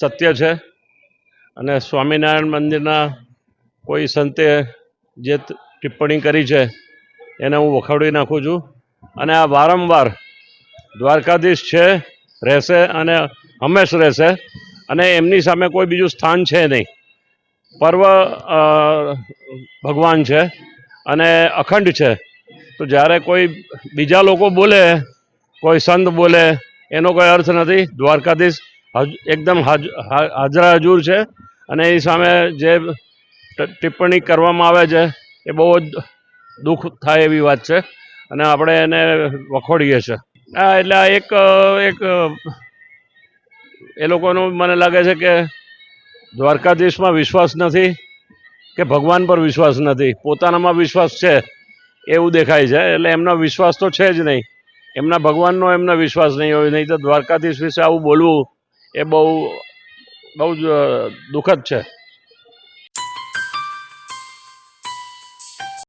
સત્ય છે. અને સ્વામિનારાયણ મંદિરના કોઈ સંતે જે ટિપ્પણી કરી છે, એને હું વખાડી નાખું છું. અને આ વારંવાર દ્વારકાધીશ છે, રહેશે અને હંમેશ રહેશે અને એમની સામે કોઈ બીજું સ્થાન છે નહીં. પર્વ ભગવાન છે અને અખંડ છે. તો જ્યારે કોઈ બીજા લોકો બોલે, કોઈ સંત બોલે, એનો કોઈ અર્થ નથી. દ્વારકાધીશ એકદમ હાજરા હજુર છે અને એ સામે જે ટિપ્પણી કરવામાં આવે છે એ બહુ જ દુઃખ થાય એવી વાત છે અને આપણે એને વખોડીએ છીએ હા એટલે આ એક એક, એ લોકોનું મને લાગે છે કે દ્વારકાધીશમાં વિશ્વાસ નથી કે ભગવાન પર વિશ્વાસ નથી. પોતાનામાં વિશ્વાસ છે, એવું દેખાય છે. એટલે એમનો વિશ્વાસ તો છે જ નહીં. એમના ભગવાનનો એમનો વિશ્વાસ નહીં હોય. નહીં તો દ્વારકાધીશ વિશે આવું બોલવું એ બહુ બહુ જ અ, દુઃખદ છે